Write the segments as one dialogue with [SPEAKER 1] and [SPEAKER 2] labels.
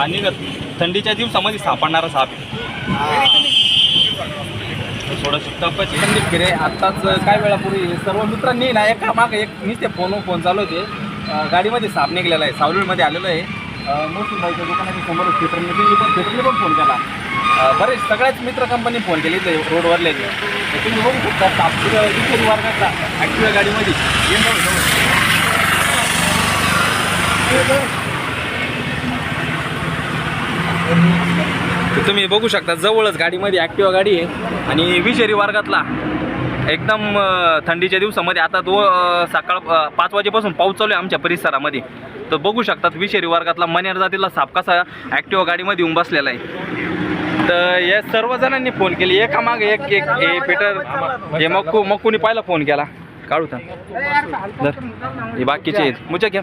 [SPEAKER 1] आणि थंडीच्या दिवसामध्ये सापडणारा साप थोडं टपच
[SPEAKER 2] संदीप गिरे आत्ताच काय वेळापूर्वी सर्व मित्रांनी ना एका मागे एक नुसते फोन फोन चालू होते. गाडीमध्ये साप निघलेला आहे सावलीमध्ये आलेलो आहे. अं, मोठी बाईच्या दुकानाच्या समोर थिएटरने पण थिएटरने पण फोन केला. बरेच सगळ्याच मित्र कंपनी फोन केली ते रोडवरले तुम्ही बघू शकता साप विषयी वर्गाचा ॲक्टिव्हा गाडीमध्ये. जाऊ. तर तुम्ही बघू शकता जवळच गाडीमध्ये ॲक्टिवा गाडी आहे. आणि विषारी वर्गातला एकदम थंडीच्या दिवसामध्ये आता दो सकाळ पाच वाजेपासून पाऊस चालू आहे आमच्या परिसरामध्ये. तर बघू शकतात विषारी वर्गातला मनेर जातीला साप कसा ॲक्टिवा गाडीमध्ये येऊन बसलेला आहे. तर या सर्व जणांनी फोन केले. एका मागे एक एक हे पेटर हे मक्कू मक्कूनी पहिला फोन केला. काढू तर. हे बाकीचे आहेत. घ्या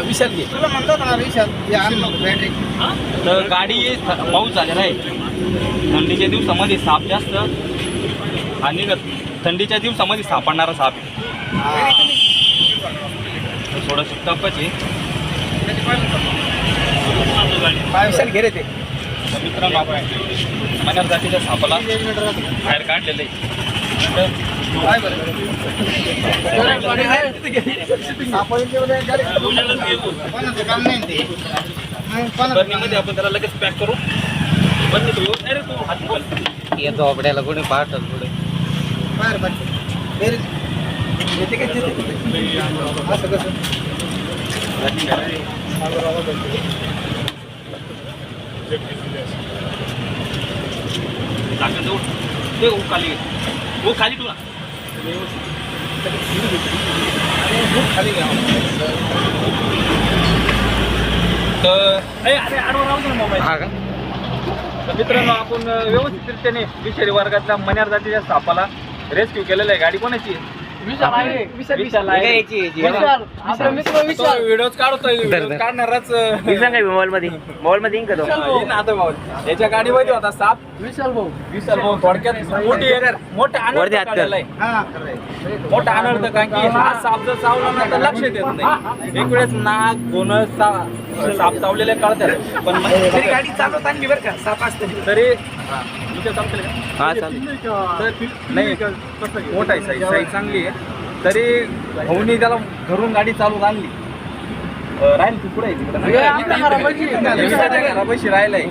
[SPEAKER 2] विशाल घे. तर गाडी पाऊस झालेला आहे. थंडीच्या दिवसामध्ये साप जास्त आणि थंडीच्या दिवसामध्ये सापडणारा साप आहे. थोडंसं टपच आहे. विशाल घे रे ते. मित्रांनो आपण जातीच्या सापाला बाहेर काढलेलं आहे. बरणीमध्ये आपण त्याला लगेच पॅक करू. बरणी तू अरे तू हात घाल.
[SPEAKER 3] ये झोपड्याला कोणी पाहतात पुढे.
[SPEAKER 2] येते का? येते? असं कसं?
[SPEAKER 1] टाकून जाऊ ते खाली हो खाली तुला
[SPEAKER 2] खाली तर अरे आडवा राहू ना मोबाईल
[SPEAKER 3] हा का?
[SPEAKER 2] तर मित्रांनो आपण व्यवस्थितरित्याने विषारी वर्गातल्या मन्यार जातीच्या सापाला रेस्क्यू केलेला आहे. गाडी कोणाची आहे? विशाल आहे. व्हिडिओच काढतोय काढणारच
[SPEAKER 3] मोबाईल मध्ये? मोबाईल मध्ये येईन का तो?
[SPEAKER 2] येईन ना आता भाऊ याच्या गाडीमध्ये होता साप. विशाल भाऊ. विशाल भाऊ थोडक्यात मोठी मोठा
[SPEAKER 3] वरती
[SPEAKER 2] अनर्थ
[SPEAKER 3] हात कर.
[SPEAKER 2] काढलेला आहे. मोठा अनर्थ कारण की हा साप जर चावला ना तर लक्ष देत नाही. एक वेळेस नाक सा- साप चावलेले कळतात. पण मग-
[SPEAKER 3] गाडी चालवताना बरं का साप असतं.
[SPEAKER 2] तरी?
[SPEAKER 3] हा. चालेल
[SPEAKER 2] तर नाही मोठा आहे साईज साईज चांगली आहे. तरी भाऊनी त्याला घरून गाडी चालवून आणली. राहील तू पुढे. राहिलाय.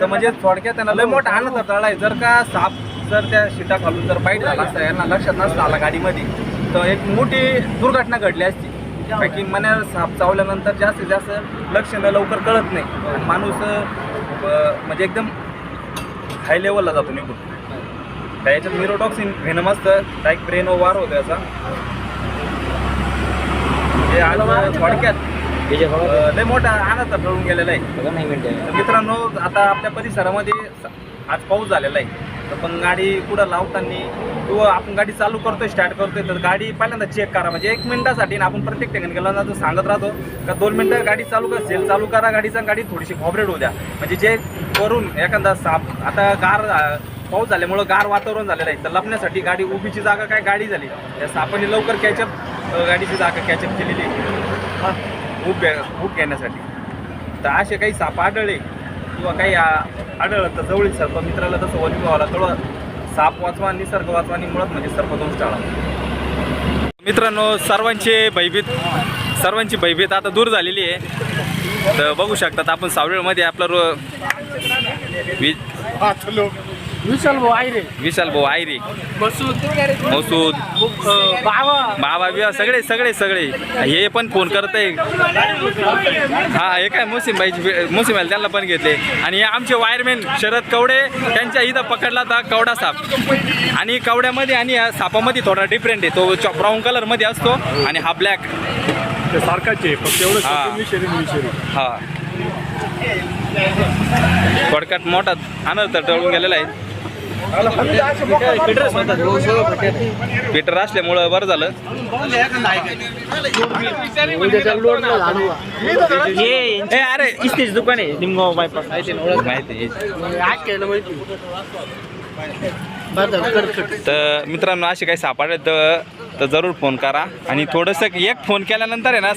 [SPEAKER 2] तर म्हणजे थोडक्यात त्यांना लय मोठा आनंद तळाय जर का साप जर त्या शिटा खालून जर बाईट झाला असता यांना लक्षात नसता आला गाडीमध्ये. तर एक मोठी दुर्घटना घडली असती. की मन्या साप चावल्यानंतर जास्तीत जास्त लक्षणं लवकर कळत नाही. माणूस म्हणजे एकदम हाय लेवलला जातो निघून त्या याच्यात निरोटॉक्सिन व्हेनम असतं डायरेक्ट ब्रेन वार होतो याचा हे आज थोडक्यात. लय मोठा आनंद टळून गेलेला आहे. मित्रांनो आता आपल्या परिसरामध्ये आज पाऊस झालेला आहे. तर पण गाडी कुठं लावताना किंवा आपण गाडी चालू करतोय स्टार्ट करतोय तर गाडी पहिल्यांदा चेक करा. म्हणजे एक मिनिटासाठी ना आपण प्रत्येक ठिकाणी गेला ना सांगत राहतो का दोन मिनटं गाडी चालू कर सेल चालू करा गाडीचा गाडी थोडीशी घॉबरेट होऊ द्या. म्हणजे जे करून एखादा साप आता गार पाऊस झाल्यामुळं गार वातावरण झालेलं आहे तर लपण्यासाठी गाडी उभीची जागा काय गाडी झाली. त्या सापाने लवकर कॅचअप गाडीची जागा कॅचअप केलेली हां उभ उभ घेण्यासाठी तर असे काही साप आढळले. किंवा काही आढळलं तर जवळील सर्प मित्राला तसं वली व्हावला तेवढं साप वाचवा निसर्ग वाचवा आणि मुळात म्हणजे सर्पदोष टाळा. मित्रांनो सर्वांचे भयभीत सर्वांची भयभीत आता दूर झालेली आहे. तर बघू शकतात आपण सावळेमध्ये आपला रो वीज
[SPEAKER 3] विशाल भाऊ आहे रे.
[SPEAKER 2] विशाल भाऊ आयरे
[SPEAKER 3] मसूद.
[SPEAKER 2] मसूद.
[SPEAKER 3] बाबा.
[SPEAKER 2] बाबा बिवा सगळे सगळे सगळे. हे पण फोन करत आहे हा हे काय मुस्लिम बाईची मुस्लिम आहे त्यांना पण घेतले. आणि हे आमचे वायरमॅन शरद कवडे त्यांच्या इथं पकडला होता कवडा साप. आणि कवड्यामध्ये आणि या सापामध्ये थोडा डिफरंट आहे. तो ब्राऊन कलरमध्ये असतो आणि हा ब्लॅक
[SPEAKER 4] ते सारखाच आहे. फक्त एवढं
[SPEAKER 2] हा.
[SPEAKER 4] विषारी विषारी
[SPEAKER 2] हा. थोडक्यात मोठा अनर्थ टळून गेलेला आहे. पीटर असल्यामुळं बरं झालं. ए अरे
[SPEAKER 3] इस्तीच दुकान आहे निमगाव बायपास
[SPEAKER 2] माहिती. तर मित्रांनो असे काही सापडले तर जरूर फोन करा. आणि थोडंसं एक फोन केल्यानंतर आहे ना